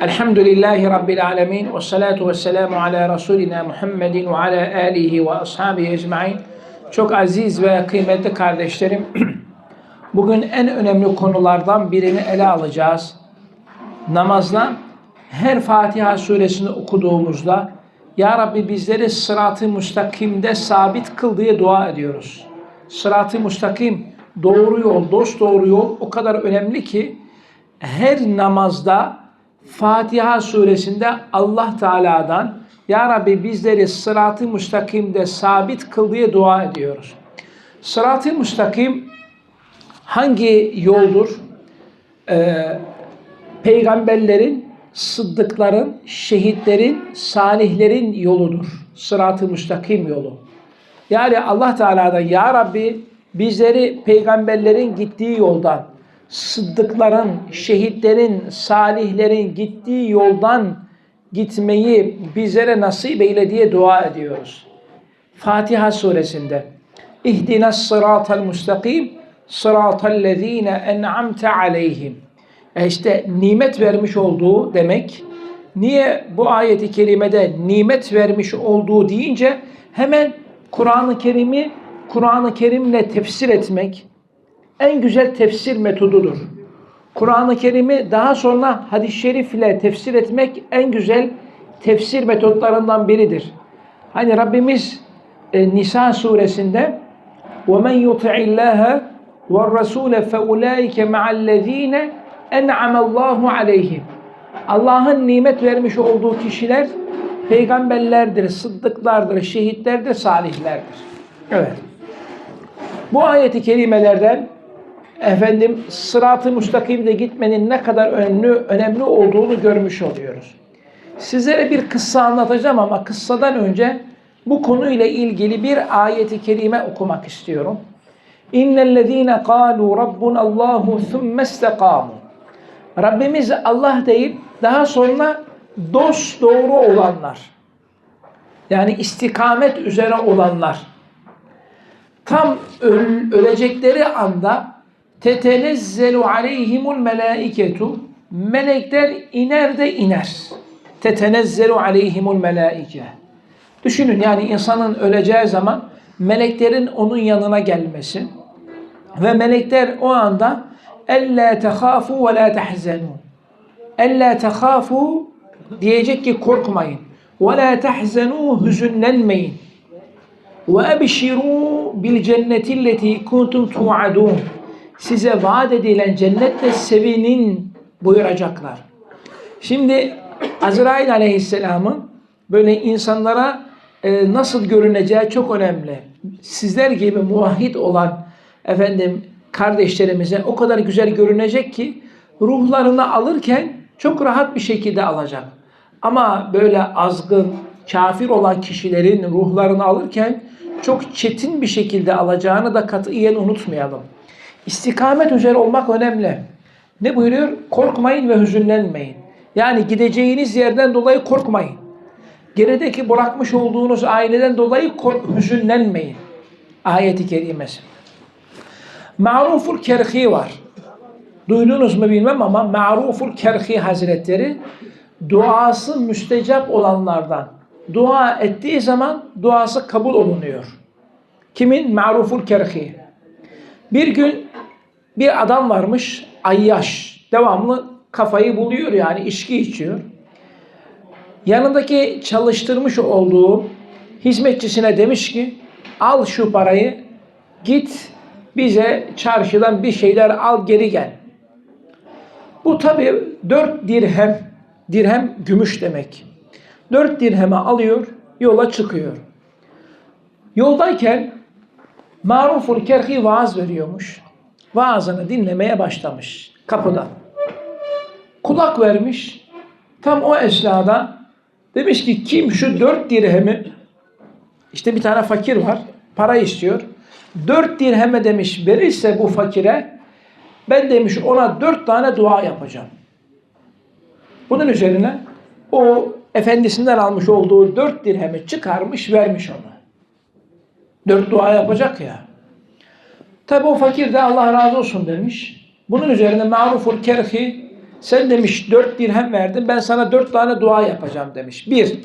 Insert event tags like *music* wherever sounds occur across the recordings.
Elhamdülillahi Rabbil alemin ve salatu ve selamu ala Resulina Muhammedin ve ala alihi ve ashabihi ecmain. Çok aziz ve kıymetli kardeşlerim, *clears throat* bugün en önemli konulardan birini ele alacağız. Namazda her Fatiha suresini okuduğumuzda Ya Rabbi bizleri sırat-ı müstakimde sabit kıl diye dua ediyoruz. Sırat-ı müstakim, doğru yol, dost doğru yol o kadar önemli ki her namazda Fatiha suresinde Allah Teala'dan Ya Rabbi bizleri sırat-ı müstakimde sabit kıl diye dua ediyoruz. Sırat-ı müstakim hangi yoldur? Ee, peygamberlerin, sıddıkların, şehitlerin, salihlerin yoludur. Sırat-ı müstakim yolu. Yani Allah Teala'dan Ya Rabbi bizleri peygamberlerin gittiği yoldan, sıddıkların, şehitlerin, salihlerin gittiği yoldan gitmeyi bizlere nasip eyle diye dua ediyoruz. Fatiha suresinde İhdina sıratel müstakim sıratel lezine en'amte aleyhim. E işte nimet vermiş olduğu demek. Niye bu ayeti kerimede nimet vermiş olduğu deyince hemen Kur'an-ı Kerim'i Kur'an-ı Kerim'le tefsir etmek, en güzel tefsir metodudur. Kur'an-ı Kerim'i daha sonra hadis-i şerif ile tefsir etmek en güzel tefsir metotlarından biridir. Hani Rabbimiz e, Nisa suresinde وَمَنْ يُطِعِ اللّٰهَ وَالرَّسُولَ فَاُولَٰئِكَ مَعَ الَّذ۪ينَ اَنْعَمَ اللّٰهُ عَلَيْهِمْ Allah'ın nimet vermiş olduğu kişiler peygamberlerdir, sıddıklardır, şehitlerdir, salihlerdir. Evet. Bu ayeti kerimelerden efendim sırat-ı müstakimde gitmenin ne kadar önemli, önemli olduğunu görmüş oluyoruz. Sizlere bir kıssa anlatacağım ama kıssadan önce bu konuyla ilgili bir ayeti kerime okumak istiyorum. İnnellezîne kâlû rabbunallâhu thumme istekâmû. Rabbimiz Allah deyip daha sonra dost doğru olanlar. Yani istikamet üzere olanlar. Tam öl- ölecekleri anda tetenezzelu aleyhimul melaiketu melekler iner de iner. Tetenezzelu aleyhimul melaike. Düşünün yani insanın öleceği zaman meleklerin onun yanına gelmesi ve melekler o anda ella tehafu ve la tahzenu. Ella tehafu diyecek ki korkmayın. Ve la tahzenu hüzünlenmeyin. Ve ebşiru bil cenneti lleti kuntum tu'adun. Size vaat edilen cennetle sevinin buyuracaklar. Şimdi Azrail aleyhisselamın böyle insanlara e, nasıl görüneceği çok önemli. Sizler gibi muvahhid olan efendim kardeşlerimize o kadar güzel görünecek ki ruhlarını alırken çok rahat bir şekilde alacak. Ama böyle azgın, kafir olan kişilerin ruhlarını alırken çok çetin bir şekilde alacağını da katiyen unutmayalım. İstikamet üzere olmak önemli. Ne buyuruyor? Korkmayın ve hüzünlenmeyin. Yani gideceğiniz yerden dolayı korkmayın. Gerideki bırakmış olduğunuz aileden dolayı hüzünlenmeyin. Ayeti kerimesi. Ma'ruful Kerhi var. Duydunuz mu bilmem ama Ma'ruful Kerhi Hazretleri duası müstecap olanlardan. Dua ettiği zaman duası kabul olunuyor. Kimin? Ma'ruful Kerhi. Bir gün bir adam varmış, ayyaş. Devamlı kafayı buluyor yani içki içiyor. Yanındaki çalıştırmış olduğu hizmetçisine demiş ki al şu parayı git bize çarşıdan bir şeyler al geri gel. Bu tabi dört dirhem, dirhem gümüş demek. Dört dirheme alıyor, yola çıkıyor. Yoldayken Maruful Kerhi vaaz veriyormuş. Vaazını dinlemeye başlamış kapıda. Kulak vermiş. Tam o esnada demiş ki kim şu dört dirhemi işte bir tane fakir var para istiyor. Dört dirheme demiş verirse bu fakire ben demiş ona dört tane dua yapacağım. Bunun üzerine o efendisinden almış olduğu dört dirhemi çıkarmış vermiş ona. Dört dua yapacak ya. Tabi o fakir de Allah razı olsun demiş. Bunun üzerine Ma'ruful Kerhi Sen demiş dört dirhem verdim ben sana dört tane dua yapacağım demiş. Bir,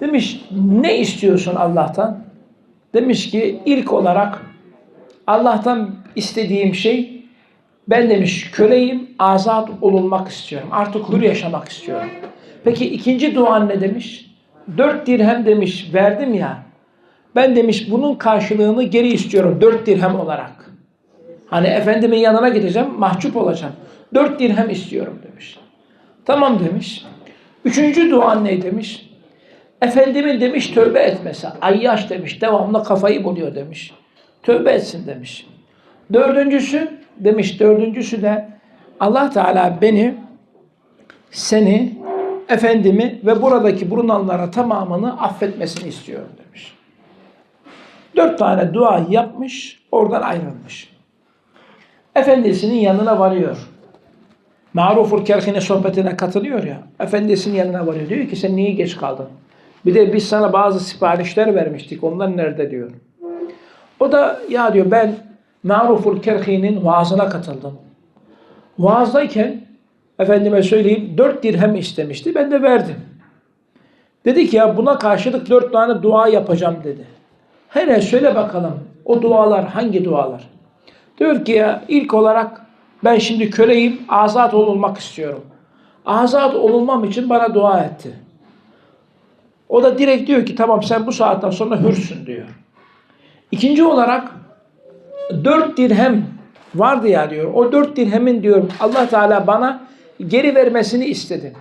demiş ne istiyorsun Allah'tan? Demiş ki ilk olarak Allah'tan istediğim şey ben demiş köleyim azat olunmak istiyorum. Artık hür yaşamak istiyorum. Peki ikinci duan ne demiş? Dört dirhem demiş verdim ya. Ben demiş bunun karşılığını geri istiyorum dört dirhem olarak. Hani efendimin yanına gideceğim mahcup olacağım. Dört dirhem istiyorum demiş. Tamam demiş. Üçüncü duan ne demiş? Efendimin demiş tövbe etmesi. Ayyaş demiş devamlı kafayı buluyor demiş. Tövbe etsin demiş. Dördüncüsü demiş dördüncüsü de Allah Teala beni seni efendimi ve buradaki bulunanlara tamamını affetmesini istiyorum demiş. Dört tane dua yapmış, oradan ayrılmış. Efendisinin yanına varıyor. Maruful Kerhi'nin sohbetine katılıyor ya. Efendisinin yanına varıyor. Diyor ki sen niye geç kaldın? Bir de biz sana bazı siparişler vermiştik. Onlar nerede diyor. O da ya diyor ben Maruful Kerhi'nin vaazına katıldım. Vaazdayken efendime söyleyeyim dört dirhem istemişti. Ben de verdim. Dedi ki ya buna karşılık dört tane dua yapacağım dedi. Hele söyle bakalım o dualar hangi dualar? Diyor ki ya ilk olarak ben şimdi köleyim azat olunmak istiyorum. Azat olunmam için bana dua etti. O da direkt diyor ki tamam sen bu saatten sonra hürsün diyor. İkinci olarak dört dirhem vardı ya diyor. O dört dirhemin diyor Allah Teala bana geri vermesini istedim.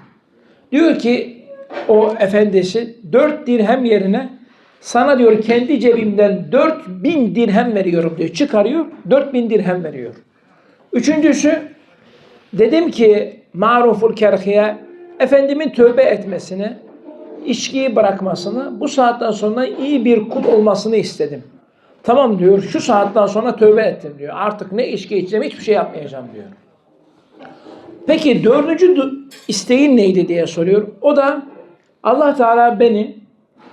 Diyor ki o efendisi dört dirhem yerine sana diyor kendi cebimden dört bin dirhem veriyorum diyor. Çıkarıyor dört bin dirhem veriyor. Üçüncüsü dedim ki maruful kerhiye efendimin tövbe etmesini, içkiyi bırakmasını, bu saatten sonra iyi bir kul olmasını istedim. Tamam diyor şu saatten sonra tövbe ettim diyor. Artık ne içki içeceğim hiçbir şey yapmayacağım diyor. Peki dördüncü isteğin neydi diye soruyor. O da Allah Teala beni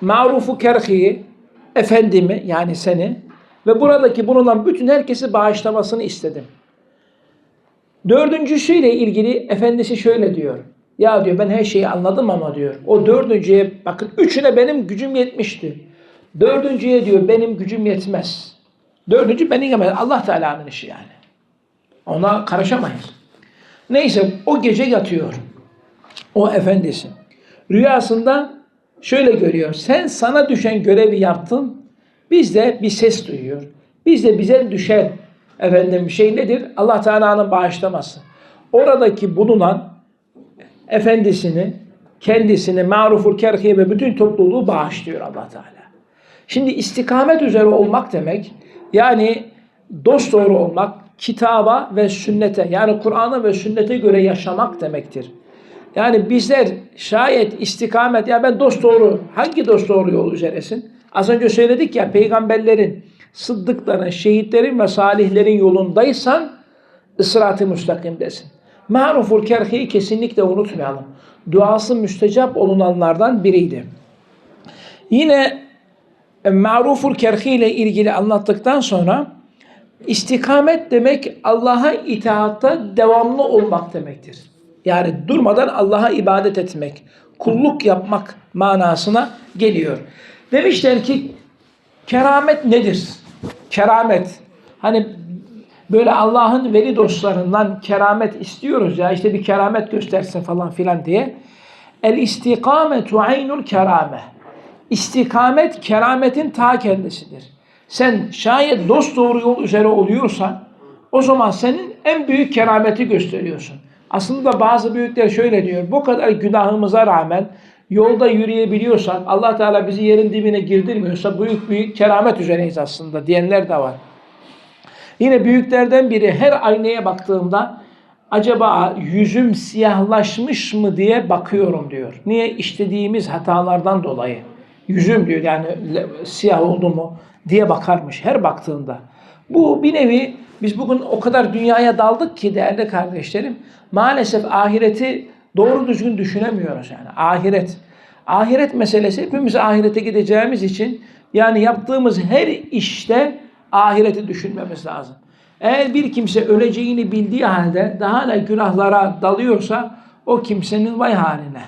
marufu kerhiyi, efendimi yani seni ve buradaki bulunan bütün herkesi bağışlamasını istedim. Dördüncüsüyle ilgili efendisi şöyle diyor. Ya diyor ben her şeyi anladım ama diyor. O dördüncüye bakın üçüne benim gücüm yetmişti. Dördüncüye diyor benim gücüm yetmez. Dördüncü benim yemez. Allah Teala'nın işi yani. Ona karışamayız. Neyse o gece yatıyor. O efendisi. Rüyasında şöyle görüyor. Sen sana düşen görevi yaptın. Biz de bir ses duyuyor. Biz de bize düşen efendim şey nedir? Allah Teala'nın bağışlaması. Oradaki bulunan efendisini, kendisini, maruful kerhiye ve bütün topluluğu bağışlıyor Allah Teala. Şimdi istikamet üzere olmak demek, yani dost doğru olmak, kitaba ve sünnete, yani Kur'an'a ve sünnete göre yaşamak demektir. Yani bizler şayet istikamet, ya ben dost doğru, hangi dost doğru yol üzeresin? Az önce söyledik ya, peygamberlerin, sıddıkların, şehitlerin ve salihlerin yolundaysan, ısrat-ı müstakimdesin. Maruful kerhiyi kesinlikle unutmayalım. Duası müstecap olunanlardan biriydi. Yine e, maruful kerhi ile ilgili anlattıktan sonra istikamet demek Allah'a itaatta devamlı olmak demektir. Yani durmadan Allah'a ibadet etmek, kulluk yapmak manasına geliyor. Demişler ki keramet nedir? Keramet. Hani böyle Allah'ın veli dostlarından keramet istiyoruz ya işte bir keramet gösterse falan filan diye. El istikametu aynul kerame. İstikamet kerametin ta kendisidir. Sen şayet dost doğru yol üzere oluyorsan o zaman senin en büyük kerameti gösteriyorsun. Aslında bazı büyükler şöyle diyor. Bu kadar günahımıza rağmen yolda yürüyebiliyorsak Allah Teala bizi yerin dibine girdirmiyorsa büyük büyük keramet üzereyiz aslında diyenler de var. Yine büyüklerden biri her aynaya baktığımda acaba yüzüm siyahlaşmış mı diye bakıyorum diyor. Niye? işlediğimiz hatalardan dolayı. Yüzüm diyor yani siyah oldu mu diye bakarmış her baktığında. Bu bir nevi biz bugün o kadar dünyaya daldık ki değerli kardeşlerim maalesef ahireti doğru düzgün düşünemiyoruz yani ahiret. Ahiret meselesi hepimiz ahirete gideceğimiz için yani yaptığımız her işte ahireti düşünmemiz lazım. Eğer bir kimse öleceğini bildiği halde daha da günahlara dalıyorsa o kimsenin vay haline.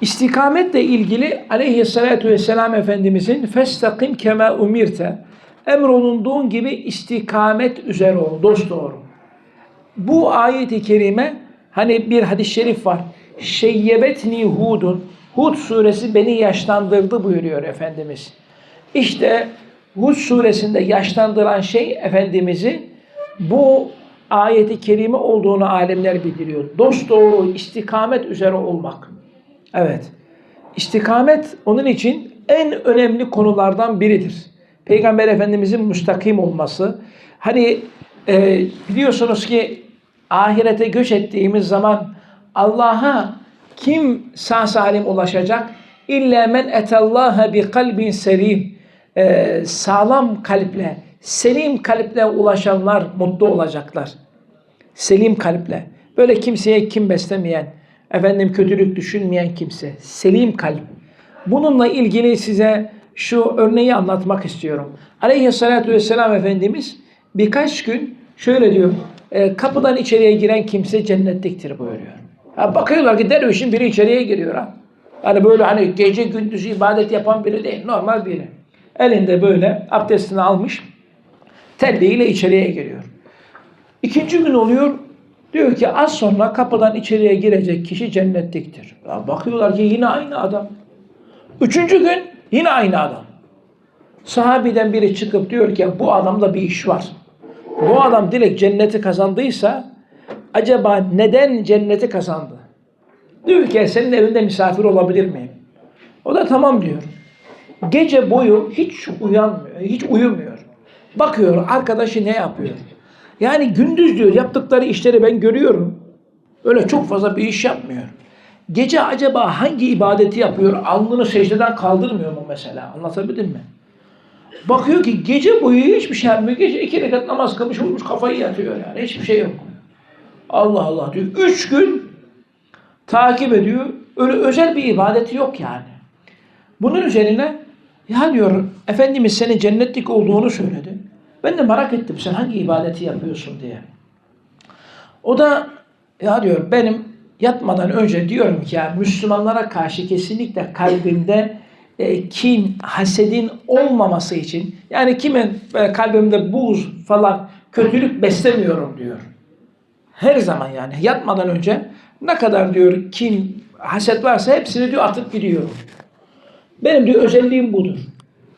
İstikametle ilgili aleyhissalatu vesselam Efendimizin festakim kema umirte emrolunduğun gibi istikamet üzere ol, dost doğru. Bu ayeti kerime hani bir hadis-i şerif var. Şeyyebetni Hudun. Hud suresi beni yaşlandırdı buyuruyor Efendimiz. İşte Hud suresinde yaşlandıran şey Efendimiz'i bu ayeti kerime olduğunu alemler bildiriyor. Dost doğru istikamet üzere olmak. Evet. İstikamet onun için en önemli konulardan biridir. Peygamber Efendimizin müstakim olması. Hani e, biliyorsunuz ki ahirete göç ettiğimiz zaman Allah'a kim sağ salim ulaşacak? İlla men etallaha bi kalbin selim. E, sağlam kalple, selim kalple ulaşanlar mutlu olacaklar. Selim kalple. Böyle kimseye kim beslemeyen, efendim kötülük düşünmeyen kimse. Selim kalp. Bununla ilgili size şu örneği anlatmak istiyorum. Aleyhissalatü vesselam Efendimiz birkaç gün şöyle diyor. e, kapıdan içeriye giren kimse cennetliktir buyuruyor. Ha, bakıyorlar ki dervişin biri içeriye giriyor ha. Hani böyle hani gece gündüz ibadet yapan biri değil. Normal biri. Elinde böyle abdestini almış. Telliyle içeriye giriyor. İkinci gün oluyor. Diyor ki az sonra kapıdan içeriye girecek kişi cennetliktir. Ya bakıyorlar ki yine aynı adam. Üçüncü gün yine aynı adam. Sahabiden biri çıkıp diyor ki bu adamda bir iş var. Bu adam direkt cenneti kazandıysa acaba neden cenneti kazandı? Diyor ki senin evinde misafir olabilir miyim? O da tamam diyor. Gece boyu hiç uyanmıyor, hiç uyumuyor. Bakıyor arkadaşı ne yapıyor. Yani gündüz diyor yaptıkları işleri ben görüyorum. Öyle çok fazla bir iş yapmıyor. Gece acaba hangi ibadeti yapıyor? Alnını secdeden kaldırmıyor mu mesela? Anlatabildim mi? Bakıyor ki gece boyu hiçbir şey yapmıyor. Gece iki rekat namaz kılmış olmuş kafayı yatıyor yani. Hiçbir şey yok. Allah Allah diyor. Üç gün takip ediyor. Öyle özel bir ibadeti yok yani. Bunun üzerine ya diyor Efendimiz senin cennetlik olduğunu söyledi. Ben de merak ettim sen hangi ibadeti yapıyorsun diye. O da ya diyor benim yatmadan önce diyorum ki ya Müslümanlara karşı kesinlikle kalbimde e, kin, hasedin olmaması için yani kimin e, kalbimde buz falan kötülük beslemiyorum diyor. Her zaman yani yatmadan önce ne kadar diyor kin, haset varsa hepsini diyor atıp gidiyorum. Benim diyor özelliğim budur.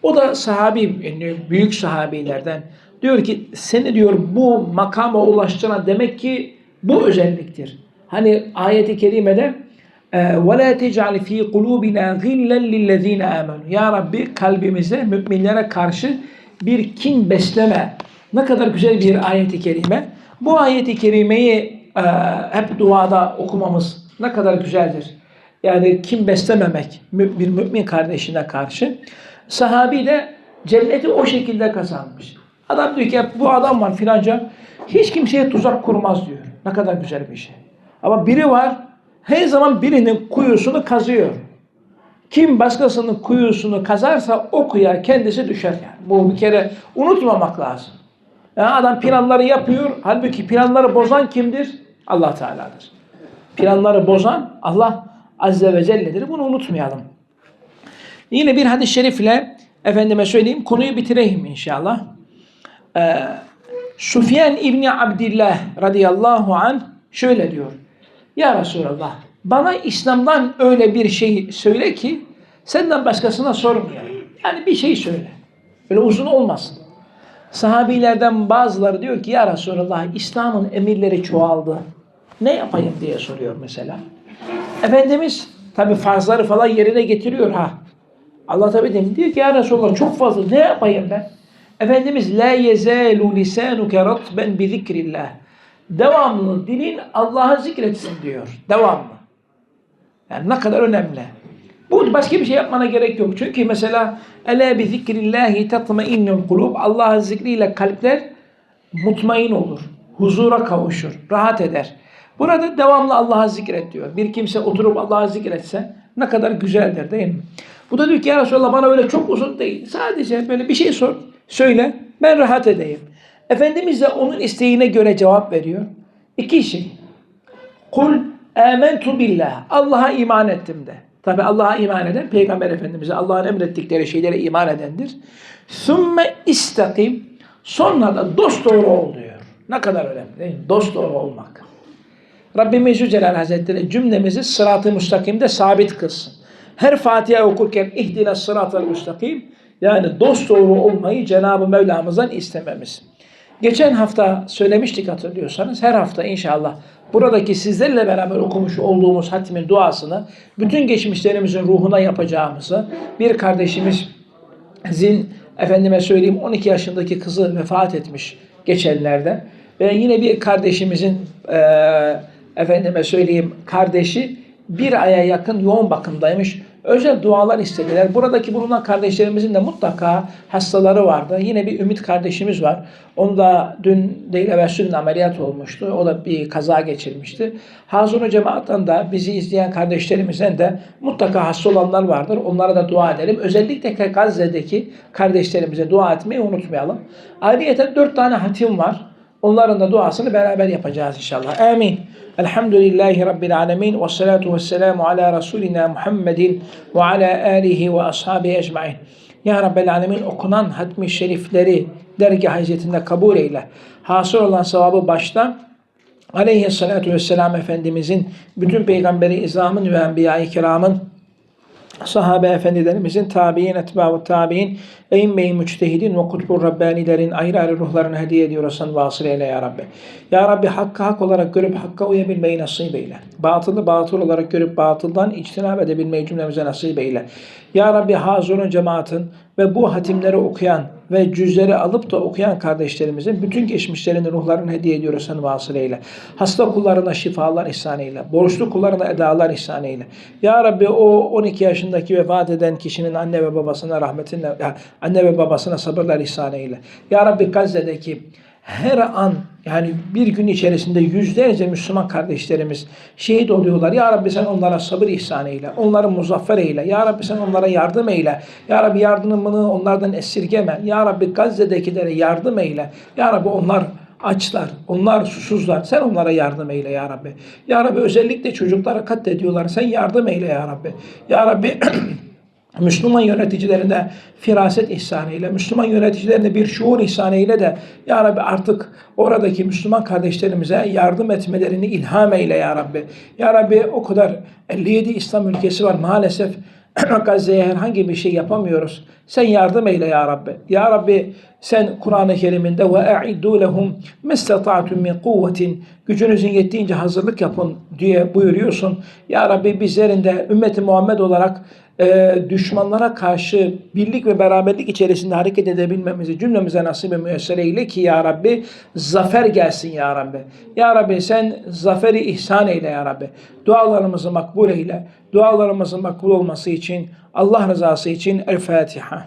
O da sahabi, yani büyük sahabilerden. Diyor ki seni diyor bu makama ulaştıran demek ki bu özelliktir. Hani ayeti kerimede وَلَا تَجْعَلْ ف۪ي قُلُوبِنَا غِلًّا لِلَّذ۪ينَ آمَنُوا Ya Rabbi kalbimize müminlere karşı bir kin besleme. Ne kadar güzel bir ayeti kerime. Bu ayeti kerimeyi e, hep duada okumamız ne kadar güzeldir. Yani kim beslememek mü- bir mümin kardeşine karşı. Sahabi de cenneti o şekilde kazanmış. Adam diyor ki bu adam var filanca hiç kimseye tuzak kurmaz diyor. Ne kadar güzel bir şey. Ama biri var her zaman birinin kuyusunu kazıyor. Kim başkasının kuyusunu kazarsa o kuyuya kendisi düşer yani. Bu bir kere unutmamak lazım. Yani adam planları yapıyor. Halbuki planları bozan kimdir? Allah Teala'dır. Planları bozan Allah Azze ve Celle'dir. Bunu unutmayalım. Yine bir hadis-i şerifle efendime söyleyeyim konuyu bitireyim inşallah. Ee, Sufyan İbni Abdillah radıyallahu anh şöyle diyor. Ya Resulallah bana İslam'dan öyle bir şey söyle ki senden başkasına sormayayım. Yani bir şey söyle. Böyle uzun olmasın. Sahabilerden bazıları diyor ki ya Resulallah İslam'ın emirleri çoğaldı. Ne yapayım diye soruyor mesela. Efendimiz tabi farzları falan yerine getiriyor ha. Allah tabi demiş diyor ki ya Resulallah çok fazla ne yapayım ben? Efendimiz la yezalu lisanuke ratben bi zikrillah. Devamlı dilin Allah'ı zikretsin diyor. Devamlı. Yani ne kadar önemli. Bu başka bir şey yapmana gerek yok. Çünkü mesela Ela bi zikrillahi tatmainnul kulub. Allah'ın zikriyle kalpler mutmain olur. Huzura kavuşur. Rahat eder. Burada devamlı Allah'ı zikret diyor. Bir kimse oturup Allah'ı zikretse ne kadar güzeldir değil mi? Bu da diyor ki ya Resulallah bana öyle çok uzun değil. Sadece böyle bir şey sor, söyle ben rahat edeyim. Efendimiz de onun isteğine göre cevap veriyor. İki şey. Kul amentu billah. Allah'a iman ettim de. Tabi Allah'a iman eden Peygamber Efendimiz'e Allah'ın emrettikleri şeylere iman edendir. Sümme istakim. Sonra da dost doğru ol diyor. Ne kadar önemli değil mi? Dost doğru olmak. Rabbimiz Zülcelal Hazretleri cümlemizi sırat-ı müstakimde sabit kılsın. Her Fatiha okurken ihdine sırat-ı müstakim yani dost doğru olmayı Cenab-ı Mevlamızdan istememiz. Geçen hafta söylemiştik hatırlıyorsanız her hafta inşallah buradaki sizlerle beraber okumuş olduğumuz hatimin duasını bütün geçmişlerimizin ruhuna yapacağımızı bir kardeşimizin efendime söyleyeyim 12 yaşındaki kızı vefat etmiş geçenlerde ve yine bir kardeşimizin eee efendime söyleyeyim kardeşi bir aya yakın yoğun bakımdaymış. Özel dualar istediler. Buradaki bulunan kardeşlerimizin de mutlaka hastaları vardı. Yine bir Ümit kardeşimiz var. Onu da dün değil evvelsi ameliyat olmuştu. O da bir kaza geçirmişti. Hazunu cemaattan da bizi izleyen kardeşlerimizden de mutlaka hasta olanlar vardır. Onlara da dua edelim. Özellikle Gazze'deki kardeşlerimize dua etmeyi unutmayalım. Ayrıca dört tane hatim var. Onların da duasını beraber yapacağız inşallah. Amin. Elhamdülillahi Rabbil alemin. Ve salatu ve selamu ala Resulina Muhammedin ve ala alihi ve ashabi ecmain. Ya Rabbel alemin okunan hatmi şerifleri dergah hicretinde kabul eyle. Hasıl olan sevabı başta aleyhissalatu vesselam Efendimizin, bütün peygamberi izamın ve enbiya-i kiramın sahabe efendilerimizin, tabi'in, etba'u tabi'in, eğinme-i müçtehidin ve kutbur Rabbanilerin ayrı ayrı ruhlarını hediye ediyorsan vasıl eyle ya Rabbi. Ya Rabbi hakkı hak olarak görüp hakka uyabilmeyi nasip eyle. Batılı batıl olarak görüp batıldan içtinab edebilmeyi cümlemize nasip eyle. Ya Rabbi hazurun cemaatin ve bu hatimleri okuyan ve cüzleri alıp da okuyan kardeşlerimizin bütün geçmişlerinin ruhlarını hediye ediyorsan vasıl eyle. Hasta kullarına şifalar ihsan eyle. Borçlu kullarına edalar ihsan eyle. Ya Rabbi o 12 yaşındaki vefat eden kişinin anne ve babasına rahmetinle, anne ve babasına sabırlar ihsan eyle. Ya Rabbi Gazze'deki her an yani bir gün içerisinde yüzlerce Müslüman kardeşlerimiz şehit oluyorlar. Ya Rabbi sen onlara sabır ihsan eyle. Onları muzaffer eyle. Ya Rabbi sen onlara yardım eyle. Ya Rabbi yardımını onlardan esirgeme. Ya Rabbi Gazze'dekilere yardım eyle. Ya Rabbi onlar açlar, onlar susuzlar. Sen onlara yardım eyle ya Rabbi. Ya Rabbi özellikle çocuklara katlediyorlar. Sen yardım eyle ya Rabbi. Ya Rabbi *clears throat* Müslüman yöneticilerine firaset ihsan eyle. Müslüman yöneticilerine bir şuur ihsan eyle de Ya Rabbi artık oradaki Müslüman kardeşlerimize yardım etmelerini ilham eyle Ya Rabbi. Ya Rabbi o kadar 57 İslam ülkesi var maalesef *clears throat* Gazze'ye herhangi bir şey yapamıyoruz. Sen yardım eyle ya Rabbi. Ya Rabbi sen Kur'an-ı Kerim'inde ve e'iddu lehum mestata'tum min kuvvetin gücünüzün yettiğince hazırlık yapın diye buyuruyorsun. Ya Rabbi bizlerin de ümmeti Muhammed olarak e, düşmanlara karşı birlik ve beraberlik içerisinde hareket edebilmemizi cümlemize nasip ve müyesser eyle ki Ya Rabbi zafer gelsin Ya Rabbi. Ya Rabbi sen zaferi ihsan eyle Ya Rabbi. Dualarımızı makbul eyle. Dualarımızın makbul olması için Allah rızası için El Fatiha.